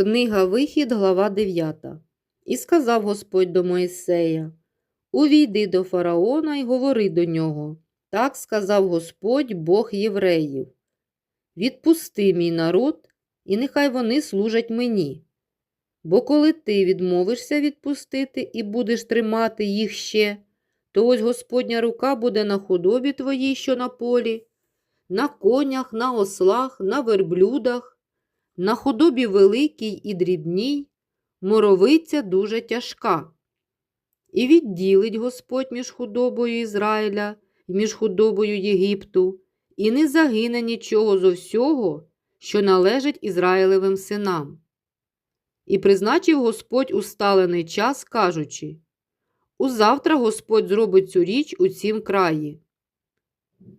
Книга Вихід, глава 9. І сказав Господь до Моїсея: Увійди до фараона і говори до нього. Так сказав Господь Бог євреїв. Відпусти мій народ, і нехай вони служать мені. Бо коли ти відмовишся відпустити і будеш тримати їх ще, то ось Господня рука буде на худобі твоїй, що на полі, на конях, на ослах, на верблюдах, на худобі великій і дрібній, моровиця дуже тяжка. І відділить Господь між худобою Ізраїля і між худобою Єгипту, і не загине нічого зо всього, що належить Ізраїлевим синам. І призначив Господь усталений час, кажучи Узавтра Господь зробить цю річ у цім краї.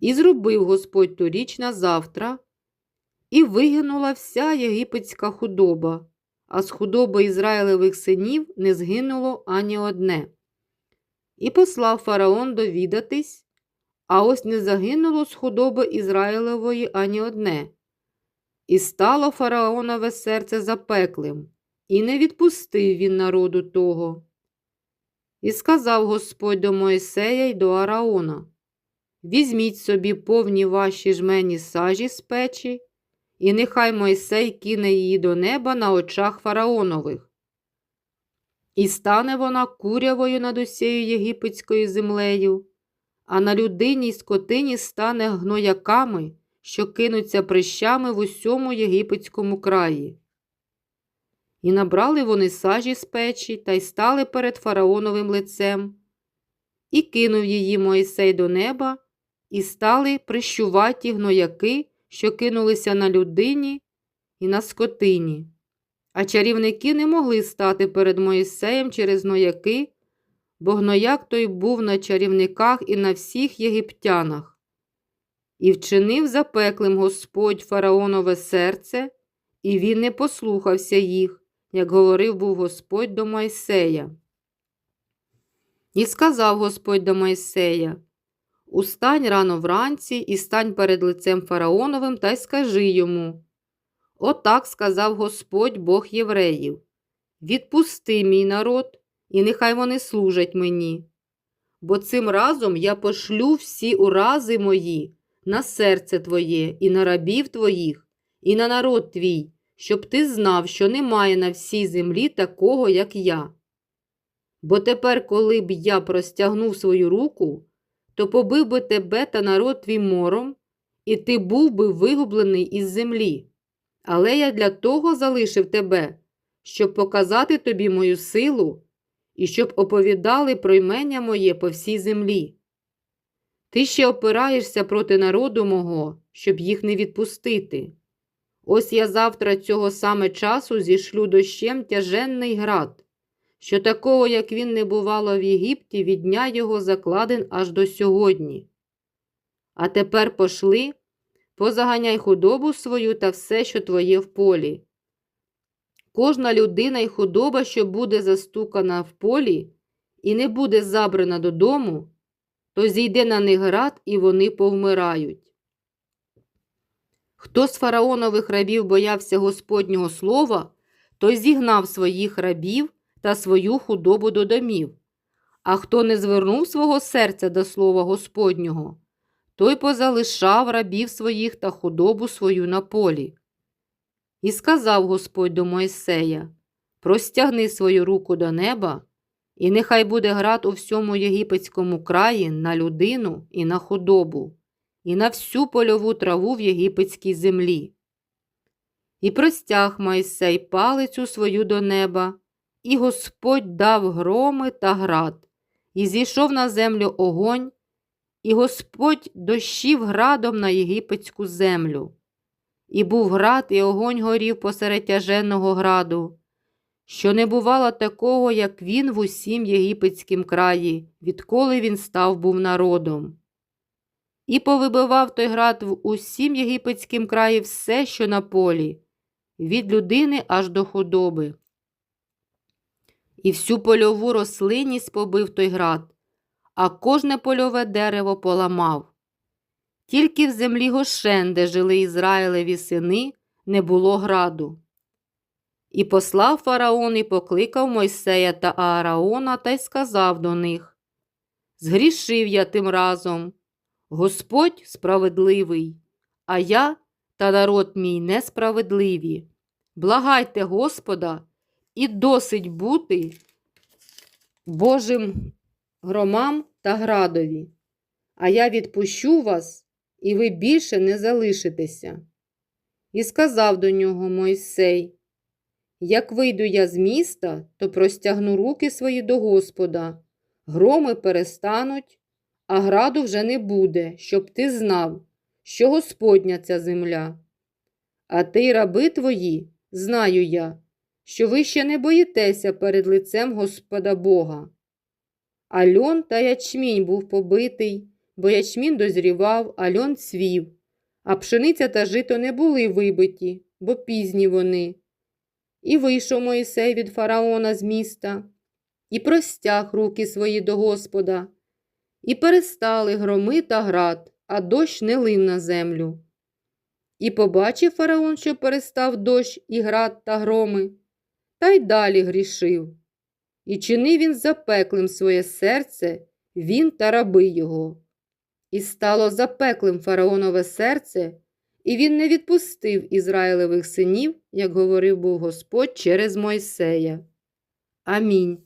І зробив Господь ту річ на завтра, і вигинула вся єгипетська худоба, а з худоби Ізраїлевих синів не згинуло ані одне. І послав фараон довідатись, а ось не загинуло з худоби Ізраїлевої ані одне. І стало фараонове серце запеклим, і не відпустив він народу того. І сказав Господь до Моїсея й до Араона Візьміть собі повні ваші жмені сажі з печі, і нехай Мойсей кине її до неба на очах фараонових. І стане вона курявою над усією єгипетською землею, а на людині й скотині стане гнояками, що кинуться прищами в усьому єгипетському краї. І набрали вони сажі з печі та й стали перед фараоновим лицем, і кинув її Моїсей до неба, і стали прищуваті гнояки, що кинулися на людині і на скотині. А чарівники не могли стати перед Моїсеєм через гнояки, бо гнояк той був на чарівниках і на всіх єгиптянах. І вчинив запеклим Господь фараонове серце, і він не послухався їх як говорив був Господь до Мойсея. І сказав Господь до Мойсея Устань рано вранці і стань перед лицем фараоновим та й скажи йому. Отак сказав Господь Бог євреїв Відпусти мій народ, і нехай вони служать мені. Бо цим разом я пошлю всі урази мої на серце твоє, і на рабів твоїх, і на народ твій, щоб ти знав, що немає на всій землі такого, як я. Бо тепер, коли б я простягнув свою руку, то побив би тебе та народ твій мором, і ти був би вигублений із землі. Але я для того залишив тебе, щоб показати тобі мою силу і щоб оповідали про імення моє по всій землі. Ти ще опираєшся проти народу мого, щоб їх не відпустити. Ось я завтра цього саме часу зішлю дощем тяженний град, що такого, як він не бувало в Єгипті, від дня його закладен аж до сьогодні. А тепер пошли, позаганяй худобу свою та все, що твоє в полі. Кожна людина й худоба, що буде застукана в полі і не буде забрана додому, то зійде на них град, і вони повмирають. Хто з фараонових рабів боявся Господнього слова, той зігнав своїх рабів та свою худобу до домів. А хто не звернув свого серця до слова Господнього, той позалишав рабів своїх та худобу свою на полі. І сказав Господь до Мойсея Простягни свою руку до неба, і нехай буде град у всьому єгипетському краї на людину і на худобу і на всю польову траву в єгипетській землі. І простяг Майсей палицю свою до неба, і Господь дав громи та град, і зійшов на землю огонь, і Господь дощів градом на єгипетську землю. І був град, і огонь горів посеред тяженного граду, що не бувало такого, як він в усім єгипетськім краї, відколи він став був народом і повибивав той град в усім єгипетськім краї все, що на полі, від людини аж до худоби. І всю польову рослинність побив той град, а кожне польове дерево поламав. Тільки в землі Гошен, де жили Ізраїлеві сини, не було граду. І послав фараон і покликав Мойсея та Аараона та й сказав до них: Згрішив я тим разом. Господь справедливий, а я та народ мій несправедливі. Благайте Господа, і досить бути Божим громам та градові, а я відпущу вас, і ви більше не залишитеся. І сказав до нього Мойсей: Як вийду я з міста, то простягну руки свої до Господа, громи перестануть, а граду вже не буде, щоб ти знав, що Господня ця земля. А ти, раби твої, знаю я, що ви ще не боїтеся перед лицем Господа Бога. А льон та ячмінь був побитий, бо ячмінь дозрівав, а льон цвів, а пшениця та жито не були вибиті, бо пізні вони. І вийшов Моїсей від фараона з міста, і простяг руки свої до Господа, і перестали громи та град, а дощ не лив на землю. І побачив фараон, що перестав дощ і град та громи, та й далі грішив. І чинив він запеклим своє серце, він та раби його. І стало запеклим фараонове серце, і він не відпустив Ізраїлевих синів, як говорив був Господь через Мойсея. Амінь.